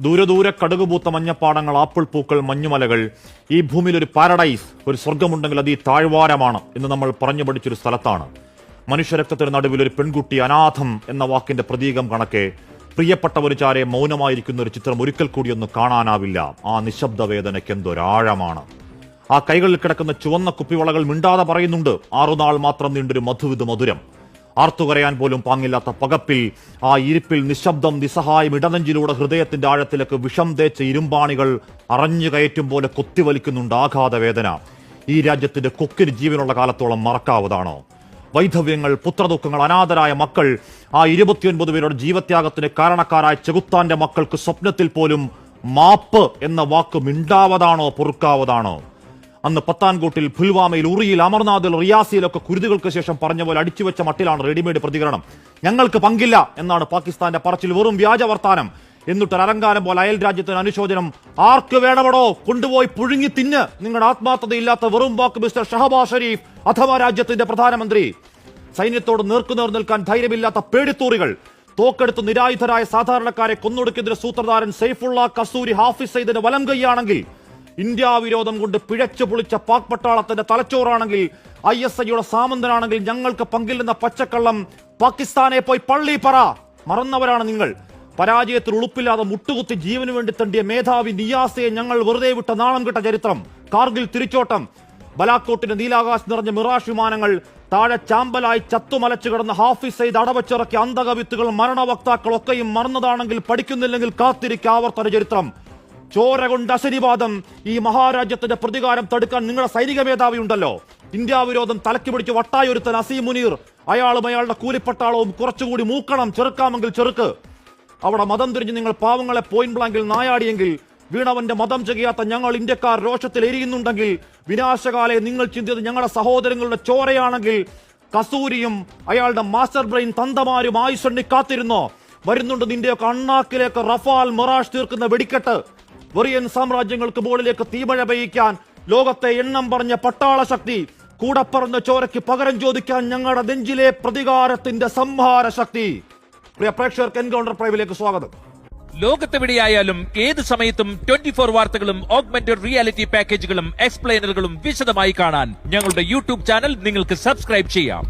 ദൂരെ ദൂരെ കടുകുപൂത്ത മഞ്ഞപ്പാടങ്ങൾ ആപ്പിൾ പൂക്കൾ മഞ്ഞുമലകൾ. ഈ ഭൂമിയിൽ ഒരു പാരഡൈസ് ഒരു സ്വർഗമുണ്ടെങ്കിൽ അത് ഈ താഴ്വാരമാണ് എന്ന് നമ്മൾ പറഞ്ഞു പഠിച്ചൊരു സ്ഥലത്താണ്. മനുഷ്യരക്തത്തിന് നടുവിൽ ഒരു പെൺകുട്ടി അനാഥം എന്ന വാക്കിന്റെ പ്രതീകം കണക്കെ പ്രിയപ്പെട്ടവരുചാരെ മൗനമായിരിക്കുന്ന ഒരു ചിത്രം ഒരിക്കൽ കൂടി ഒന്ന് കാണാനാവില്ല. ആ നിശബ്ദ വേദനയ്ക്ക് എന്തൊരാഴമാണ്. ആ കൈകളിൽ കിടക്കുന്ന ചുവന്ന കുപ്പിവളകൾ മിണ്ടാതെ പറയുന്നുണ്ട് ആറുനാൾ മാത്രം നീണ്ടൊരു മധുവിധ മധുരം. ആർത്തുകരയാൻ പോലും പാങ്ങില്ലാത്ത പകപ്പിൽ ആ ഇരിപ്പിൽ നിശബ്ദം നിസ്സഹായം ഇടനെഞ്ചിലൂടെ ഹൃദയത്തിന്റെ ആഴത്തിലേക്ക് വിഷം തേച്ച ഇരുമ്പാണികൾ അറഞ്ഞു കയറ്റും പോലെ കൊത്തിവലിക്കുന്നുണ്ട് ആഘാത വേദന. ഈ രാജ്യത്തിന്റെ കൊക്കിന് ജീവനുള്ള കാലത്തോളം മറക്കാവതാണോ. വൈധവ്യങ്ങൾ പുത്രദുഃഖങ്ങൾ അനാഥരായ മക്കൾ ആ ഇരുപത്തിയൊൻപത് പേരുടെ ജീവത്യാഗത്തിന് കാരണക്കാരായ ചെകുത്താന്റെ മക്കൾക്ക് സ്വപ്നത്തിൽ പോലും മാപ്പ് എന്ന വാക്ക് മിണ്ടാവതാണോ പൊറുക്കാവതാണോ? അന്ന് പത്താൻകോട്ടിൽ പുൽവാമയിൽ ഉറിയിൽ അമർനാഥിൽ റിയാസിയിലൊക്കെ കുരുതുകൾക്ക് ശേഷം പറഞ്ഞ പോലെ അടിച്ചുവെച്ച മട്ടിലാണ് റെഡിമെയ്ഡ് പ്രതികരണം. ഞങ്ങൾക്ക് പങ്കില്ല എന്നാണ് പാകിസ്ഥാന്റെ പറച്ചിൽ. വെറും വ്യാജ വർത്താനം. എന്നിട്ട് അലങ്കാരം പോലെ അയൽ രാജ്യത്തിന് അനുശോചനം. ആർക്ക് വേണമടോ കൊണ്ടുപോയി പുഴുങ്ങി തിന്ന്? നിങ്ങളുടെ ആത്മാർത്ഥതയില്ലാത്ത വെറും വാക്ക് മിസ്റ്റർ ഷഹബാസ് ഷരീഫ് അഥവാ രാജ്യത്തിന്റെ പ്രധാനമന്ത്രി. സൈന്യത്തോട് നേർക്കുനേർ നിൽക്കാൻ ധൈര്യമില്ലാത്ത പേടിത്തൂറികൾ. തോക്കെടുത്ത് നിരായുധരായ സാധാരണക്കാരെ കൊന്നൊടുക്കിയതിന്റെ സൂത്രധാരൻ സൈഫുള്ള കസൂരി ഹാഫിസ് സൈദിന് വലം കൈയാണെങ്കിൽ ഇന്ത്യ വിരോധം കൊണ്ട് പിഴച്ചു പൊളിച്ച പാക് പട്ടാളത്തിന്റെ തലച്ചോറാണെങ്കിൽ ഐ എസ് ഐയുടെ സാമന്തനാണെങ്കിൽ ഞങ്ങൾക്ക് പങ്കില്ലെന്ന പച്ചക്കള്ളം പാകിസ്ഥാനെ പോയി പള്ളി പറ. മറന്നവരാണ് നിങ്ങൾ. പരാജയത്തിൽ ഉളുപ്പില്ലാതെ മുട്ടുകുത്തി ജീവന് വേണ്ടി തണ്ടിയ മേധാവി നിയാസയെ ഞങ്ങൾ വെറുതെ വിട്ട നാണം കിട്ട ചരിത്രം. കാർഗിൽ തിരിച്ചോട്ടം. ബലാക്കോട്ടിന്റെ നീലാകാശ് നിറഞ്ഞ മിറാഷ് വിമാനങ്ങൾ താഴെ ചാമ്പലായി ചത്തുമലച്ചു കിടന്ന ഹാഫിസ് സെയ്ത് അടവച്ചിറക്കിയ അന്തകവിത്തുകൾ മരണവക്താക്കൾ ഒക്കെയും മറന്നതാണെങ്കിൽ പഠിക്കുന്നില്ലെങ്കിൽ കാത്തിരിക്കാവർത്തന ചരിത്രം. ചോര കൊണ്ട് അശനിവാദം ഈ മഹാരാജ്യത്തിന്റെ പ്രതികാരം തടുക്കാൻ നിങ്ങളുടെ സൈനിക മേധാവി ഉണ്ടല്ലോ. ഇന്ത്യ വിരോധം തലക്ക് പിടിച്ച് വട്ടായൊരുത്തൻ അസീം മുനീർ. അയാളും അയാളുടെ കൂലിപ്പട്ടാളവും കുറച്ചുകൂടി മൂക്കണം ചെറുക്കാമെങ്കിൽ ചെറുക്ക്. അവിടെ മതം തിരിഞ്ഞ് നിങ്ങൾ പാവങ്ങളെ പോയിന്റ് ബ്ലാങ്കിൽ നായാടിയെങ്കിൽ വീണവന്റെ മതം ചെയ്യാത്ത ഞങ്ങൾ ഇന്ത്യക്കാർ രോഷത്തിൽ എരിയുന്നുണ്ടെങ്കിൽ വിനാശകാലെ നിങ്ങൾ ചിന്തിയത് ഞങ്ങളുടെ സഹോദരങ്ങളുടെ ചോരയാണെങ്കിൽ കസൂരിയും അയാളുടെ മാസ്റ്റർ ബ്രെയിൻ തന്തമാരും ആയുഷണ്ണി കാത്തിരുന്നോ? വരുന്നുണ്ട് നിന്റെയൊക്കെ അണ്ണാക്കിലേക്ക് റഫാൽ മൊറാഷ് തീർക്കുന്ന വെടിക്കെട്ട്. വെറിയൻ സാമ്രാജ്യങ്ങൾക്ക് മുകളിലേക്ക് തീമഴ പെയ്യിക്കാൻ ലോകത്തെ എണ്ണം പറഞ്ഞ പട്ടാള ശക്തി കൂടപ്പറഞ്ഞ ചോരയ്ക്ക് പകരം ചോദിക്കാൻ ഞങ്ങളുടെ നെഞ്ചിലെ പ്രതികാരത്തിന്റെ സംഹാര ശക്തി. പ്രിയ പ്രേക്ഷകർക്ക് എൻകൗണ്ടർ പ്രൈവിലേക്ക് സ്വാഗതം. ലോകത്തെവിടെയായാലും ഏത് സമയത്തും ട്വന്റി ഫോർ വാർത്തകളും ഓഗ്മെന്റഡ് റിയാലിറ്റി പാക്കേജുകളും എക്സ്പ്ലെയിനറുകളും വിശദമായി കാണാൻ ഞങ്ങളുടെ യൂട്യൂബ് ചാനൽ നിങ്ങൾക്ക് സബ്സ്ക്രൈബ് ചെയ്യാം.